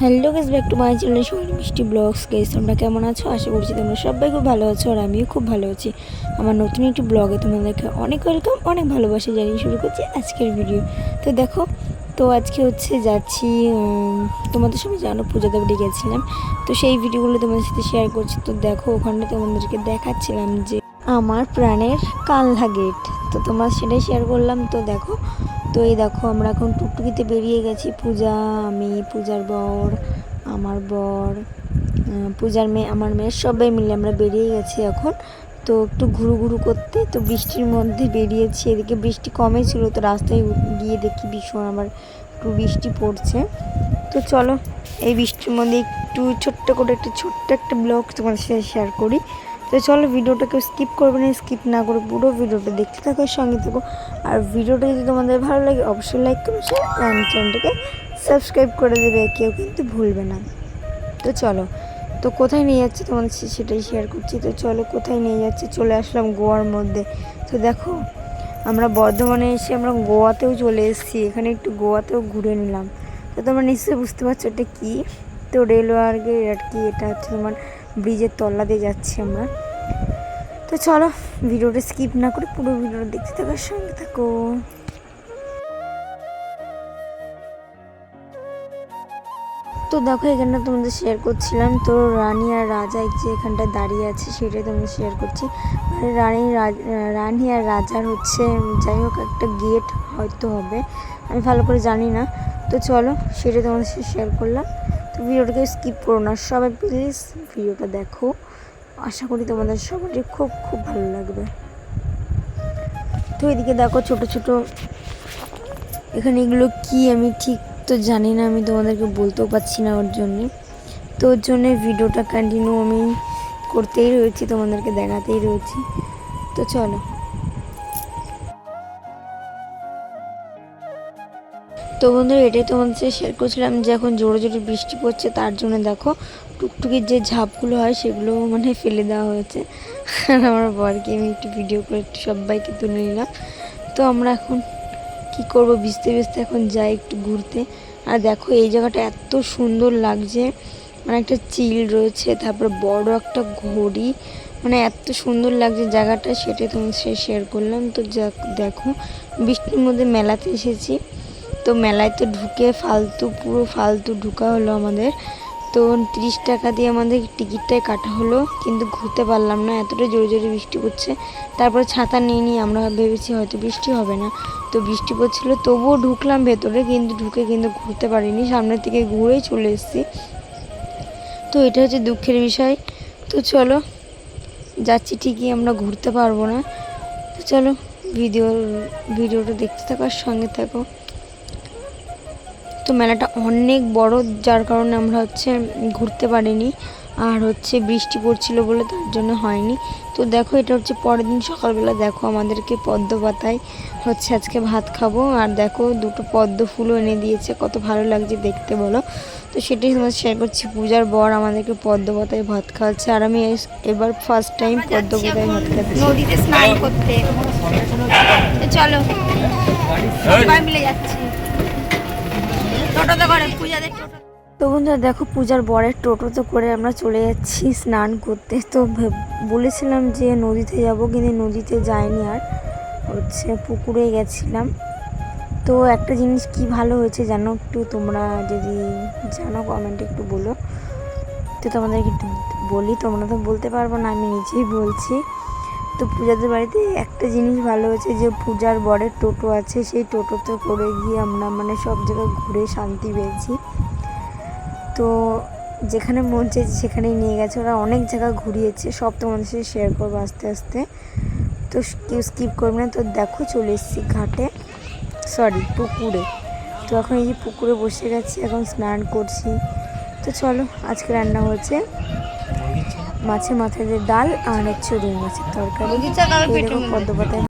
Hello guys back to my channel সবাই মিষ্টি blogs guess তোমরা কেমন আছো? আশা করছি তোমরা সবাই খুব ভালো আছো আর আমিও খুব ভালো আছি। আমার নতুন একটি ব্লগে তোমাদেরকে অনেক ওয়েলকাম অনেক ভালোবাসা জানিয়ে শুরু করছি আজকের ভিডিও তো দেখো, তো আজকে হচ্ছে যাচ্ছি তোমাদের সবাই জানো, পূজা দেবড়ি গেছিলাম। তো সেই ভিডিওগুলো তোমাদের সাথে শেয়ার করছি। তো দেখো, ওখানে তোমাদেরকে দেখাচ্ছিলাম যে আমার প্রাণের কালহা গেট তো তোমরা সেটাই শেয়ার করলাম। তো দেখো তো এই দেখো, আমরা এখন টুকটুকিতে বেরিয়ে গেছি। পূজা, আমি, পূজার বর, আমার বর পূজার মেয়ে, আমার মেয়ে, সবাই মিলে আমরা বেরিয়ে গেছি এখন। তো একটু ঘুরু ঘুরু করতে, তো বৃষ্টির মধ্যে বেরিয়েছি। এদিকে বৃষ্টি কমই ছিল, তো রাস্তায় গিয়ে দেখি ভীষণ আবার একটু বৃষ্টি পড়ছে। তো চলো, এই বৃষ্টির মধ্যে একটু ছোট্ট করে, একটা ছোট্ট একটা ব্লগ তোমাদের সাথে শেয়ার করি। তো চলো ভিডিওটাকে স্কিপ করবে না স্কিপ না করে পুরো ভিডিওটা দেখতে থাকো, সঙ্গে থাকো। আর ভিডিওটা যদি তোমাদের ভালো লাগে, অবশ্যই লাইক করবে শেয়ার চ্যানেলটাকে সাবস্ক্রাইব করে দেবে, কেউ কিন্তু ভুলবে না। তো চলো, তো কোথায় নিয়ে যাচ্ছে তোমাদের সেটাই শেয়ার করছি। তো চলো কোথায় নিয়ে যাচ্ছে, চলে আসলাম গোয়ার মধ্যে। তো দেখো, আমরা বর্ধমানে এসে আমরা গোয়াতেও চলে এসেছি। এখানে একটু গোয়াতেও ঘুরে নিলাম। তো তোমরা নিশ্চয়ই বুঝতে পারছ এটা কী? তো রেলওয়ে আর কি আর কি? এটা হচ্ছে তোমার ব্রিজের তল্লা দিয়ে যাচ্ছি আমরা। তো চলো, ভিডিওটা স্কিপ না করে পুরো ভিডিওটা দেখতে থাকার সঙ্গে থাকো। তো দেখো এখানটা তোমাদের শেয়ার করছিলাম। তো রানী আর রাজা যে এখানটায় দাঁড়িয়ে আছে, সেটাই তোমাদের শেয়ার করছি। মানে রানী রানী আর রাজার হচ্ছে, যাই হোক, একটা গেট হয়তো হবে। আমি ভালো করে জানি না। তো চলো সেটা তোমাদের শেয়ার করলাম। ভিডিওটাকে স্কিপ করো না। সবাই প্লিজ ভিডিওটা দেখো। আশা করি তোমাদের সবারই খুব খুব ভালো লাগবে। তো এদিকে দেখো ছোট ছোট এখানে এগুলো কি আমি ঠিক তো জানি না, আমি তোমাদেরকে বলতেও পারছি না ওর জন্যে। তো ওর জন্যে ভিডিওটা কন্টিনিউ আমি করতেই রয়েছি, তোমাদেরকে দেখাতেই রয়েছি। তো চলো। তো বন্ধুরা, এটাই তোমাদের সাথে শেয়ার করছিলাম যে এখন জোরে জোরে বৃষ্টি পড়ছে, তার জন্য দেখো টুকটুকির যে ঝাপগুলো হয় সেগুলো মানে ফেলে দেওয়া হয়েছে। আর আমার বরকে আমি একটু ভিডিও করে একটু সবাইকে তুলে নিলাম। তো আমরা এখন কি করব, ভিজতে ভিজতে এখন যাই একটু ঘুরতে। আর দেখো এই জায়গাটা এত সুন্দর লাগছে মানে একটা চিল রয়েছে, তারপরে বড় একটা ঘড়ি মানে এত সুন্দর লাগছে জায়গাটা, সেটাই তোমার সাথে শেয়ার করলাম। তো যাক, দেখো, বৃষ্টির মধ্যে মেলাতে এসেছি। তো মেলায় তো ঢুকে ফালতু, পুরো ফালতু ঢুকা হলো আমাদের। তো তিরিশ টাকা দিয়ে আমাদের টিকিটটাই কাটা হলো, কিন্তু ঘুরতে পারলাম না, এতটা জোরে জোরে বৃষ্টি পড়ছে। তারপরে ছাতা নিয়ে নিয়ে আমরা ভেবেছি হয়তো বৃষ্টি হবে না। তো বৃষ্টি পড়ছিল, তবুও ঢুকলাম ভেতরে, কিন্তু ঢুকে কিন্তু ঘুরতে পারিনি, সামনের থেকে ঘুরেই চলে এসেছি। তো এটা হচ্ছে দুঃখের বিষয়। তো চলো, যাচ্ছি ঠিকই, আমরা ঘুরতে পারব না। তো চলো ভিডিও ভিডিওটা দেখতে থাকো আর সঙ্গে থাকো। তো মেলাটা অনেক বড় যার কারণে আমরা হচ্ছে ঘুরতে পারিনি। আর হচ্ছে বৃষ্টি পড়ছিল বলে তার জন্য হয়নি। তো দেখো এটা হচ্ছে পরের দিন সকালবেলা। দেখো আমাদেরকে পদ্ম পাতায় হচ্ছে আজকে ভাত খাব। আর দেখো দুটো পদ্ম ফুলও এনে দিয়েছে। কত ভালো লাগছে দেখতে বলো। তো সেটাই তোমার শেয়ার করছি। পূজার বর আমাদেরকে পদ্ম পাতায় ভাত খাওয়াচ্ছে। আর আমি এস- এবার ফার্স্ট টাইম পদ্ম পাতায় ভাত খাচ্ছি। নদীতে স্নান করতে। চলো মিলে যাচ্ছি। টোটোতে করে তো বন্ধুরা, দেখো পূজার বরের টোটোতে করে আমরা চলে যাচ্ছি স্নান করতে। তো বলেছিলাম যে নদীতে যাব, কিন্তু নদীতে যাইনি আর। হচ্ছে পুকুরে গেছিলাম। তো একটা জিনিস কি ভালো হয়েছে জানো একটু তোমরা যদি জানো কমেন্টে একটু বলো। তো তোমাদেরকে একটু বলি, তোমরা তো বলতে পারব না, আমি নিজেই বলছি। তো পূজাদের বাড়িতে একটা জিনিস ভালো হয়েছে যে পূজার বরের টোটো আছে, সেই টোটোতে করে গিয়ে আমরা মানে সব জায়গায় ঘুরে শান্তি পেয়েছি। তো যেখানে মন চেয়েছে সেখানেই নিয়ে গেছে। ওরা অনেক জায়গা ঘুরিয়েছে, সব তোমাদের সাথে শেয়ার করব আস্তে আস্তে। তো কেউ স্কিপ করবে না। তো দেখো চলে এসেছি ঘাটে সরি পুকুরে। তো এখন এই যে পুকুরে বসে গেছি, এখন স্নান করছি। তো চলো, আজকে রান্না হয়েছে। মাছের মাথায় যে ডাল আর হচ্ছে রুই মাছের তরকারি। নদীর